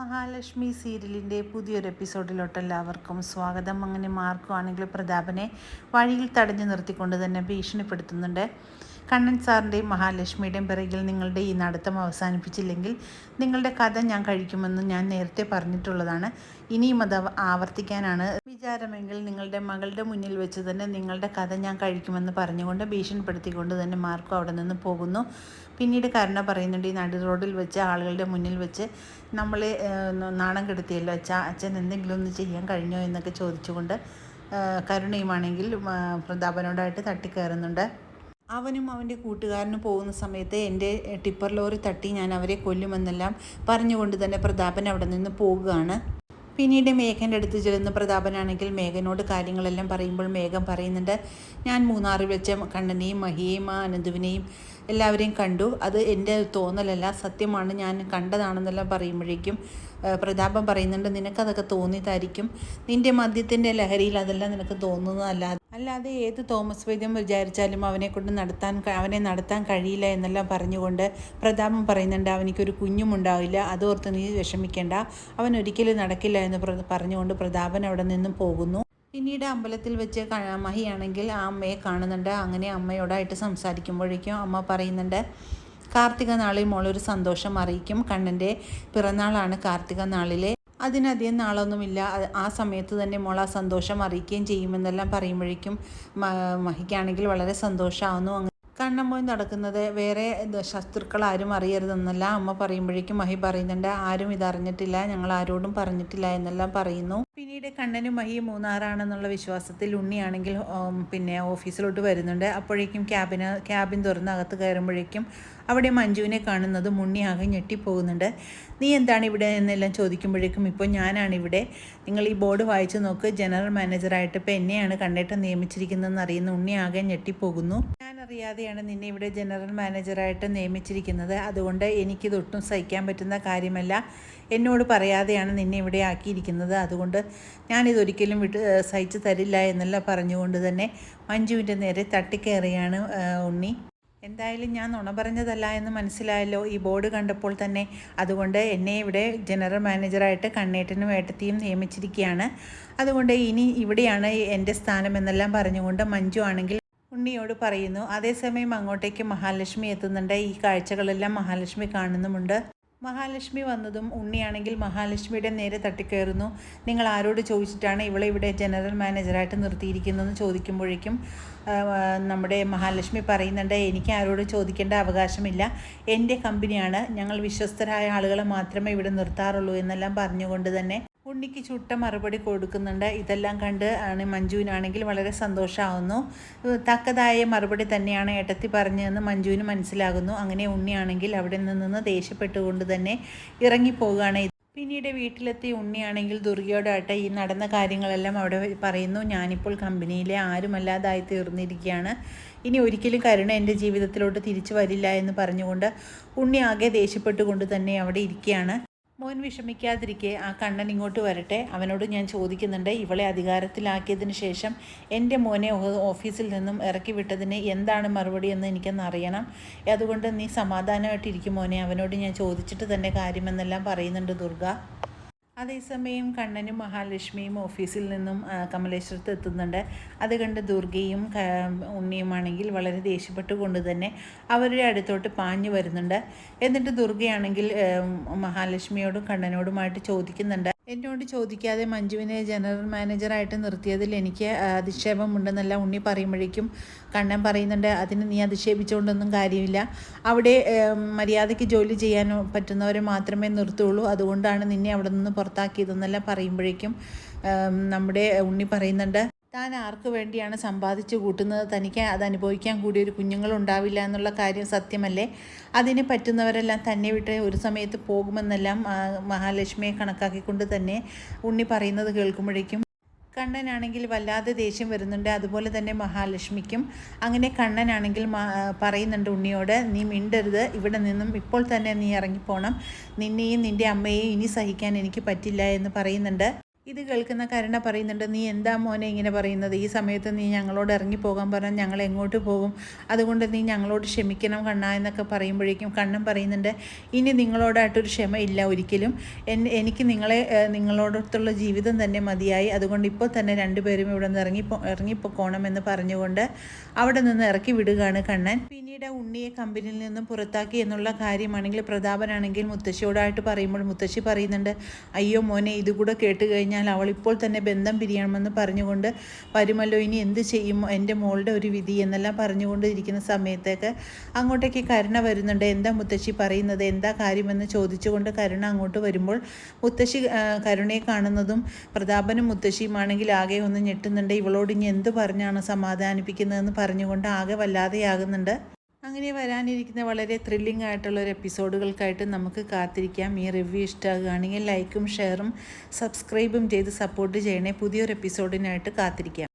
മഹാലക്ഷ്മി സീരിയലിന്റെ പുതിയൊരു എപ്പിസോഡിലോട്ട് എല്ലാവർക്കും സ്വാഗതം. അങ്ങനെ മാർക്കും ആണെങ്കിൽ പ്രതാപനെ വഴിയിൽ തടഞ്ഞു നിർത്തിക്കൊണ്ട് തന്നെ ഭീഷണിപ്പെടുത്തുന്നുണ്ട്. കണ്ണൻ സാറിന്റെയും മഹാലക്ഷ്മിയുടെയും പിറകിൽ നിങ്ങളുടെ ഈ നടത്തം അവസാനിപ്പിച്ചില്ലെങ്കിൽ നിങ്ങളുടെ കഥ ഞാൻ കഴിക്കുമെന്ന് ഞാൻ നേരത്തെ പറഞ്ഞിട്ടുള്ളതാണ്. ഇനിയും അത് ആവർത്തിക്കാനാണ് വിചാരമെങ്കിൽ നിങ്ങളുടെ മകളുടെ മുന്നിൽ വെച്ച് തന്നെ നിങ്ങളുടെ കഥ ഞാൻ കഴിക്കുമെന്ന് പറഞ്ഞുകൊണ്ട് ഭീഷണിപ്പെടുത്തിക്കൊണ്ട് തന്നെ മാർക്കും അവിടെ നിന്ന് പോകുന്നു. പിന്നീട് കരുണ പറയുന്നുണ്ട് ഈ നടു റോഡിൽ വെച്ച് ആളുകളുടെ മുന്നിൽ വെച്ച് നമ്മൾ നാണം കെടുത്തിയല്ലോ. അച്ഛ അച്ഛൻ എന്തെങ്കിലും ഒന്ന് ചെയ്യാൻ കഴിഞ്ഞോ? എന്നൊക്കെ ചോദിച്ചുകൊണ്ട് കരുണയുമാണെങ്കിൽ പ്രതാപനോടായിട്ട് തട്ടിക്കയറുന്നുണ്ട്. അവനും അവന്റെ കൂട്ടുകാരനും പോകുന്ന സമയത്ത് എന്റെ ടിപ്പർ ലോറി തട്ടി ഞാൻ അവരെ കൊല്ലുമെന്നെല്ലാം പറഞ്ഞുകൊണ്ട് തന്നെ പ്രതാപൻ അവിടെ നിന്ന് പോകുകയാണ്. പിന്നീട് മേഘന്റെ അടുത്ത് ചെല്ലുന്ന പ്രതാപനാണെങ്കിൽ മേഘനോട് കാര്യങ്ങളെല്ലാം പറയുമ്പോൾ മേഘം പറയുന്നുണ്ട് ഞാൻ മൂന്നാറിൽ വെച്ച കണ്ണനെയും മഹിയെയും ആ അനന്തുവിനെയും എല്ലാവരെയും കണ്ടു. അത് എന്റെ തോന്നലല്ല സത്യമാണ്. ഞാൻ കണ്ടതാണെന്നെല്ലാം പറയുമ്പോഴേക്കും പ്രതാപം പറയുന്നുണ്ട് നിനക്കതൊക്കെ തോന്നിയതായിരിക്കും. നിന്റെ മദ്യത്തിന്റെ ലഹരിയിൽ അതെല്ലാം നിനക്ക് തോന്നുന്നതല്ല. അല്ലാതെ ഏത് തോമസ് വൈദ്യം വിചാരിച്ചാലും അവനെ കൊണ്ട് നടത്താൻ അവനെ നടത്താൻ കഴിയില്ല എന്നെല്ലാം പറഞ്ഞുകൊണ്ട് പ്രതാപം പറയുന്നുണ്ട് അവനിക്കൊരു കുഞ്ഞുമുണ്ടാവില്ല അതോർത്ത് നീ വിഷമിക്കേണ്ട. അവൻ ഒരിക്കലും നടക്കില്ല എന്ന് പറഞ്ഞുകൊണ്ട് പ്രതാപൻ അവിടെ നിന്നും പോകുന്നു. പിന്നീട് അമ്പലത്തിൽ വെച്ച് മഹിയാണെങ്കിൽ ആ അമ്മയെ കാണുന്നുണ്ട്. അങ്ങനെ അമ്മയോടായിട്ട് സംസാരിക്കുമ്പോഴേക്കും അമ്മ പറയുന്നുണ്ട് കാർത്തിക നാളിൽ മോളൊരു സന്തോഷം അറിയിക്കും. കണ്ണന്റെ പിറന്നാളാണ് കാർത്തിക നാളിലെ. അതിനധികം നാളൊന്നുമില്ല. ആ സമയത്ത് തന്നെ മോൾ ആ സന്തോഷം അറിയിക്കുകയും ചെയ്യുമെന്നെല്ലാം പറയുമ്പോഴേക്കും മഹിക്കാണെങ്കിൽ വളരെ സന്തോഷമാവുന്നു അങ്ങ് പോയി നടക്കുന്നത് വേറെ ശത്രുക്കൾ ആരും അറിയരുതെന്നല്ല. അമ്മ പറയുമ്പോഴേക്കും മഹി പറയുന്നുണ്ട് ആരും ഇതറിഞ്ഞിട്ടില്ല ഞങ്ങൾ ആരോടും പറഞ്ഞിട്ടില്ല എന്നെല്ലാം പറയുന്നു. പിന്നീട് കണ്ണനും മഹി മൂന്നാറാണെന്നുള്ള വിശ്വാസത്തിൽ ഉണ്ണിയാണെങ്കിൽ പിന്നെ ഓഫീസിലോട്ട് വരുന്നുണ്ട്. അപ്പോഴേക്കും ക്യാബിന് ക്യാബിൻ തുറന്ന് അകത്ത് കയറുമ്പോഴേക്കും അവിടെ മഞ്ജുവിനെ കാണുന്നത് മുണ്ണിയാകെ ഞെട്ടിപ്പോകുന്നുണ്ട്. നീ എന്താണ് ഇവിടെ? എന്നെല്ലാം ചോദിക്കുമ്പോഴേക്കും ഇപ്പോൾ ഞാനാണിവിടെ നിങ്ങൾ ഈ ബോർഡ് വായിച്ചു നോക്ക്. ജനറൽ മാനേജറായിട്ട് ഇപ്പോൾ എന്നെയാണ് കണ്ടേട്ടം നിയമിച്ചിരിക്കുന്നതെന്ന് അറിയുന്ന ഉണ്ണിയാകെ ഞെട്ടിപ്പോകുന്നു. ഞാനറിയാതെയാണ് നിന്നെ ഇവിടെ ജനറൽ മാനേജറായിട്ട് നിയമിച്ചിരിക്കുന്നത്. അതുകൊണ്ട് എനിക്കിതൊട്ടും സഹിക്കാൻ പറ്റുന്ന കാര്യമല്ല. എന്നോട് പറയാതെയാണ് നിന്നെ ഇവിടെ ആക്കിയിരിക്കുന്നത്. അതുകൊണ്ട് ഞാനിതൊരിക്കലും വിട്ട് സഹിച്ചു തരില്ല എന്നെല്ലാം പറഞ്ഞുകൊണ്ട് തന്നെ മഞ്ജുവിന്റെ നേരെ തട്ടിക്കയറിയാണ് ഉണ്ണി. എന്തായാലും ഞാൻ നുണ പറഞ്ഞതല്ല എന്ന് മനസ്സിലായല്ലോ. ഈ ബോർഡ് കണ്ടപ്പോൾ തന്നെ അതുകൊണ്ട് എന്നെ ഇവിടെ ജനറൽ മാനേജറായിട്ട് കണ്ണേട്ടനും ഏട്ടത്തിയും നിയമിച്ചിരിക്കുകയാണ്. അതുകൊണ്ട് ഇനി ഇവിടെയാണ് എന്റെ സ്ഥാനം എന്നെല്ലാം പറഞ്ഞുകൊണ്ട് മഞ്ജു ആണെങ്കിൽ ഉണ്ണിയോട് പറയുന്നു അതേസമയം അങ്ങോട്ടേക്ക് മഹാലക്ഷ്മി എത്തുന്നുണ്ട്. ഈ കാഴ്ചകളെല്ലാം മഹാലക്ഷ്മി കാണുന്നുമുണ്ട്. മഹാലക്ഷ്മി വന്നതും ഉണ്ണിയാണെങ്കിൽ മഹാലക്ഷ്മിയുടെ നേരെ തട്ടിക്കയറുന്നു. നിങ്ങൾ ആരോട് ചോദിച്ചിട്ടാണ് ഇവളെ ഇവിടെ ജനറൽ മാനേജറായിട്ട് നിർത്തിയിരിക്കുന്നതെന്ന് ചോദിക്കുമ്പോഴേക്കും നമ്മുടെ മഹാലക്ഷ്മി പറയുന്നുണ്ട് എനിക്ക് ആരോട് ചോദിക്കേണ്ട അവകാശമില്ല. എന്റെ കമ്പനിയാണ് ഞങ്ങൾ വിശ്വസ്തരായ ആളുകളെ മാത്രമേ ഇവിടെ നിർത്താറുള്ളൂ എന്നെല്ലാം പറഞ്ഞുകൊണ്ട് തന്നെ ഉണ്ണിക്ക് ചുട്ട മറുപടി കൊടുക്കുന്നുണ്ട്. ഇതെല്ലാം കണ്ട് ആണ് മഞ്ജുവിനാണെങ്കിൽ വളരെ സന്തോഷമാവുന്നു തക്കതായ മറുപടി തന്നെയാണ് ഏട്ടത്തി പറഞ്ഞതെന്ന് മഞ്ജുവിന് മനസ്സിലാകുന്നു. അങ്ങനെ ഉണ്ണിയാണെങ്കിൽ അവിടെ നിന്ന് ദേഷ്യപ്പെട്ടുകൊണ്ട് തന്നെ ഇറങ്ങിപ്പോവുകയാണ്. പിന്നീട് വീട്ടിലെത്തി ഉണ്ണിയാണെങ്കിൽ ദുർഗയോടായിട്ട് ഈ നടന്ന കാര്യങ്ങളെല്ലാം അവിടെ പറയുന്നു. ഞാനിപ്പോൾ കമ്പനിയിലെ ആരുമല്ലാതായി തീർന്നിരിക്കുകയാണ്. ഇനി ഒരിക്കലും കരുണ എന്റെ ജീവിതത്തിലോട്ട് തിരിച്ചു വരില്ല എന്ന് പറഞ്ഞുകൊണ്ട് ഉണ്ണി ആകെ ദേഷ്യപ്പെട്ടുകൊണ്ട് തന്നെ അവിടെ ഇരിക്കുകയാണ്. മോൻ വിഷമിക്കാതിരിക്കെ ആ കണ്ണൻ ഇങ്ങോട്ട് വരട്ടെ. അവനോട് ഞാൻ ചോദിക്കുന്നുണ്ട് ഇവളെ അധികാരത്തിലാക്കിയതിന് ശേഷം എന്റെ മോനെ ഓഫീസിൽ നിന്നും ഇറക്കി വിട്ടതിന് എന്താണ് മറുപടി എന്ന് എനിക്കൊന്ന് അറിയണം. അതുകൊണ്ട് നീ സമാധാനമായിട്ടിരിക്കും മോനെ. അവനോട് ഞാൻ ചോദിച്ചിട്ട് തന്നെ കാര്യമെന്നെല്ലാം പറയുന്നുണ്ട് ദുർഗ. അതേസമയം കണ്ണനും മഹാലക്ഷ്മിയും ഓഫീസിൽ നിന്നും കമലേശ്വരത്ത് എത്തുന്നുണ്ട്. അത് കണ്ട് ദുർഗയും ഉണ്ണിയുമാണെങ്കിൽ വളരെ ദേഷ്യപ്പെട്ടുകൊണ്ട് തന്നെ അവരുടെ അടുത്തോട്ട് പാഞ്ഞു വരുന്നുണ്ട്. എന്നിട്ട് ദുർഗയാണെങ്കിൽ മഹാലക്ഷ്മിയോടും കണ്ണനോടുമായിട്ട് ചോദിക്കുന്നുണ്ട്. എന്നോട് ചോദിക്കാതെ മഞ്ജുവിനെ ജനറൽ മാനേജറായിട്ട് നിർത്തിയതിൽ എനിക്ക് അധിക്ഷേപമുണ്ടെന്നല്ല ഉണ്ണി പറയുമ്പോഴേക്കും കണ്ണൻ പറയുന്നുണ്ട് അതിന് നീ അധിക്ഷേപിച്ചുകൊണ്ടൊന്നും കാര്യമില്ല. അവിടെ മര്യാദയ്ക്ക് ജോലി ചെയ്യാൻ പറ്റുന്നവരെ മാത്രമേ നിർത്തുള്ളൂ. അതുകൊണ്ടാണ് നിന്നെ അവിടെ നിന്ന് പുറത്താക്കിയതെന്നെല്ലാം പറയുമ്പോഴേക്കും നമ്മുടെ ഉണ്ണി പറയുന്നുണ്ട് താൻ ആർക്ക് വേണ്ടിയാണ് സമ്പാദിച്ചു കൂട്ടുന്നത്? തനിക്ക് അത് അനുഭവിക്കാൻ കൂടി ഒരു കുഞ്ഞുങ്ങളുണ്ടാവില്ല എന്നുള്ള കാര്യം സത്യമല്ലേ? അതിന് പറ്റുന്നവരെല്ലാം തന്നെ വിട്ട് ഒരു സമയത്ത് പോകുമെന്നെല്ലാം മഹാലക്ഷ്മിയെ കണക്കാക്കിക്കൊണ്ട് തന്നെ ഉണ്ണി പറയുന്നത് കേൾക്കുമ്പോഴേക്കും കണ്ണനാണെങ്കിൽ വല്ലാതെ ദേഷ്യം വരുന്നുണ്ട്. അതുപോലെ തന്നെ മഹാലക്ഷ്മിക്കും. അങ്ങനെ കണ്ണനാണെങ്കിൽ പറയുന്നുണ്ട് ഉണ്ണിയോട് നീ മിണ്ടരുത്. ഇവിടെ നിന്നും ഇപ്പോൾ തന്നെ നീ ഇറങ്ങിപ്പോണം. നിന്നെയും നിന്റെ അമ്മയെയും ഇനി സഹിക്കാൻ എനിക്ക് പറ്റില്ല എന്ന് പറയുന്നുണ്ട്. ഇത് കേൾക്കുന്ന കരുണ പറയുന്നുണ്ട് നീ എന്താ മോനെ ഇങ്ങനെ പറയുന്നത്? ഈ സമയത്ത് നീ ഞങ്ങളോട് ഇറങ്ങിപ്പോകാൻ പറഞ്ഞാൽ ഞങ്ങൾ എങ്ങോട്ട് പോകും? അതുകൊണ്ട് നീ ഞങ്ങളോട് ക്ഷമിക്കണം കണ്ണ എന്നൊക്കെ പറയുമ്പോഴേക്കും കണ്ണൻ പറയുന്നുണ്ട് ഇനി നിങ്ങളോടായിട്ടൊരു ക്ഷമ ഇല്ല ഒരിക്കലും. എനിക്ക് നിങ്ങളെ നിങ്ങളോടൊത്തുള്ള ജീവിതം തന്നെ മതിയായി. അതുകൊണ്ട് ഇപ്പോൾ തന്നെ രണ്ടുപേരും ഇവിടെ നിന്ന് ഇറങ്ങിപ്പോ ഇറങ്ങിപ്പോക്കോണമെന്ന് പറഞ്ഞുകൊണ്ട് അവിടെ നിന്ന് ഇറക്കി വിടുകയാണ് കണ്ണൻ. പിന്നീട് ഉണ്ണിയെ കമ്പനിയിൽ നിന്നും പുറത്താക്കി എന്നുള്ള കാര്യമാണെങ്കിൽ പ്രതാപനാണെങ്കിൽ മുത്തശ്ശിയോടായിട്ട് പറയുമ്പോൾ മുത്തശ്ശി പറയുന്നുണ്ട് അയ്യോ മോനെ ഇതുകൂടെ കേട്ട് കഴിഞ്ഞാൽ അവൾ ഇപ്പോൾ തന്നെ ബന്ധം പിരിയണമെന്ന് പറഞ്ഞുകൊണ്ട് വരുമല്ലോ ഇനി എന്ത് ചെയ്യും? എന്റെ മോളുടെ ഒരു വിധി എന്നെല്ലാം പറഞ്ഞുകൊണ്ട് ഇരിക്കുന്ന സമയത്തേക്ക് അങ്ങോട്ടേക്ക് കരുണ വരുന്നുണ്ട്. എന്താ മുത്തശ്ശി പറയുന്നത്? എന്താ കാര്യമെന്ന് ചോദിച്ചുകൊണ്ട് കരുണ അങ്ങോട്ട് വരുമ്പോൾ മുത്തശ്ശി കരുണയെ കാണുന്നതും പ്രതാപനും മുത്തശ്ശിയുമാണെങ്കിൽ ആകെ ഒന്ന് ഞെട്ടുന്നുണ്ട്. ഇവളോട് ഇനി എന്ത് പറഞ്ഞാണ് സമാധാനിപ്പിക്കുന്നതെന്ന് പറഞ്ഞുകൊണ്ട് ആകെ വല്ലാതെയാകുന്നുണ്ട്. അങ്ങനെ വരാനിരിക്കുന്ന വളരെ ത്രില്ലിംഗ് ആയിട്ടുള്ള ഒരു എപ്പിസോഡുകൾക്കായിട്ട് നമുക്ക് കാത്തിരിക്കാം. ഈ റിവ്യൂ ഇഷ്ടമാകുകയാണെങ്കിൽ ലൈക്കും ഷെയറും സബ്സ്ക്രൈബും ചെയ്ത് സപ്പോർട്ട് ചെയ്യണേ. പുതിയൊരു എപ്പിസോഡിനായിട്ട് കാത്തിരിക്കാം.